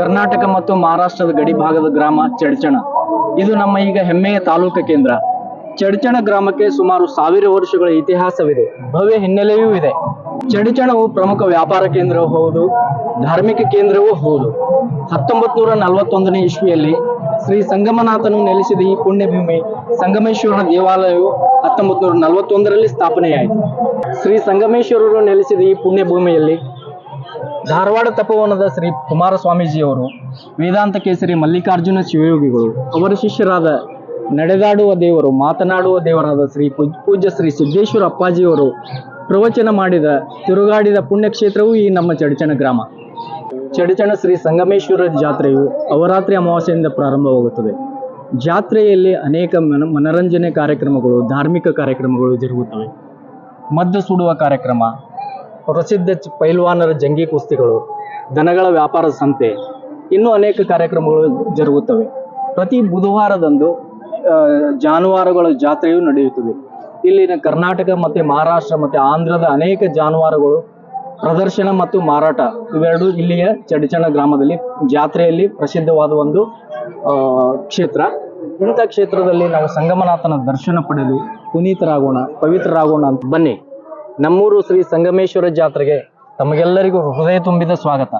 ಕರ್ನಾಟಕ ಮತ್ತು ಮಹಾರಾಷ್ಟ್ರದ ಗಡಿ ಭಾಗದ ಗ್ರಾಮ ಚಡ್ಚಣ. ಇದು ನಮ್ಮ ಈಗ ಹೆಮ್ಮೆಯ ತಾಲೂಕು ಕೇಂದ್ರ. ಚಡ್ಚಣ ಗ್ರಾಮಕ್ಕೆ ಸುಮಾರು ಸಾವಿರ ವರ್ಷಗಳ ಇತಿಹಾಸವಿದೆ. ಭವ್ಯ ಹಿನ್ನೆಲೆಯೂ ಇದೆ. ಚಡಚಣವು ಪ್ರಮುಖ ವ್ಯಾಪಾರ ಕೇಂದ್ರವೂ ಹೌದು, ಧಾರ್ಮಿಕ ಕೇಂದ್ರವೂ ಹೌದು. ಹತ್ತೊಂಬತ್ ನೂರ ನಲವತ್ತೊಂದನೇ ಇಸ್ವಿಯಲ್ಲಿ ಶ್ರೀ ಸಂಗಮನಾಥನು ನೆಲೆಸಿದ ಈ ಪುಣ್ಯಭೂಮಿ ಸಂಗಮೇಶ್ವರನ ದೇವಾಲಯವು ಹತ್ತೊಂಬತ್ ನೂರ ನಲವತ್ತೊಂದರಲ್ಲಿ ಸ್ಥಾಪನೆಯಾಯಿತು. ಶ್ರೀ ಸಂಗಮೇಶ್ವರರು ನೆಲೆಸಿದ ಈ ಪುಣ್ಯಭೂಮಿಯಲ್ಲಿ ಧಾರವಾಡ ತಪೋವನದ ಶ್ರೀ ಕುಮಾರ ಸ್ವಾಮೀಜಿಯವರು ವೇದಾಂತ ಕೇಸರಿ ಮಲ್ಲಿಕಾರ್ಜುನ ಶಿವಯೋಗಿಗಳು, ಅವರ ಶಿಷ್ಯರಾದ ನಡೆದಾಡುವ ದೇವರು, ಮಾತನಾಡುವ ದೇವರಾದ ಶ್ರೀ ಪೂಜ್- ಪೂಜ್ಯ ಶ್ರೀ ಸಿದ್ದೇಶ್ವರ ಅಪ್ಪಾಜಿಯವರು ಪ್ರವಚನ ಮಾಡಿದ, ತಿರುಗಾಡಿದ ಪುಣ್ಯಕ್ಷೇತ್ರವೂ ಈ ನಮ್ಮ ಚಡಚಣ ಗ್ರಾಮ. ಚಡಚಣ ಶ್ರೀ ಸಂಗಮೇಶ್ವರ ಜಾತ್ರೆಯು ಅವರಾತ್ರಿ ಅಮಾವಾಸ್ಯೆಯಿಂದ ಪ್ರಾರಂಭವಾಗುತ್ತದೆ. ಜಾತ್ರೆಯಲ್ಲಿ ಅನೇಕ ಮನ, ಮನರಂಜನೆ ಕಾರ್ಯಕ್ರಮಗಳು, ಧಾರ್ಮಿಕ ಕಾರ್ಯಕ್ರಮಗಳು ಜರುಗುತ್ತವೆ. ಮದ್ದು ಸುಡುವ ಕಾರ್ಯಕ್ರಮ ಪ್ರಸಿದ್ಧ ಪೈಲ್ವಾನರ ಜಂಗಿ ಕುಸ್ತಿಗಳು, ದನಗಳ ವ್ಯಾಪಾರ ಸಂತೆ, ಇನ್ನೂ ಅನೇಕ ಕಾರ್ಯಕ್ರಮಗಳು ಜರುಗುತ್ತವೆ. ಪ್ರತಿ ಬುಧವಾರದಂದು ಜಾನುವಾರುಗಳ ಜಾತ್ರೆಯು ನಡೆಯುತ್ತದೆ. ಇಲ್ಲಿನ ಕರ್ನಾಟಕ ಮತ್ತು ಮಹಾರಾಷ್ಟ್ರ ಮತ್ತು ಆಂಧ್ರದ ಅನೇಕ ಜಾನುವಾರುಗಳು ಪ್ರದರ್ಶನ ಮತ್ತು ಮಾರಾಟ ಇವೆರಡು ಇಲ್ಲಿಯ ಚಡಚಣ ಗ್ರಾಮದಲ್ಲಿ ಜಾತ್ರೆಯಲ್ಲಿ ಪ್ರಸಿದ್ಧವಾದ ಒಂದು ಕ್ಷೇತ್ರ. ಇಂಥ ಕ್ಷೇತ್ರದಲ್ಲಿ ನಾವು ಸಂಗಮನಾಥನ ದರ್ಶನ ಪಡೆದು ಪುನೀತರಾಗೋಣ, ಪವಿತ್ರರಾಗೋಣ ಅಂತ ಬನ್ನಿ. ನಮ್ಮೂರು ಶ್ರೀ ಸಂಗಮೇಶ್ವರ ಜಾತ್ರೆಗೆ ತಮಗೆಲ್ಲರಿಗೂ ಹೃದಯ ತುಂಬಿದ ಸ್ವಾಗತ.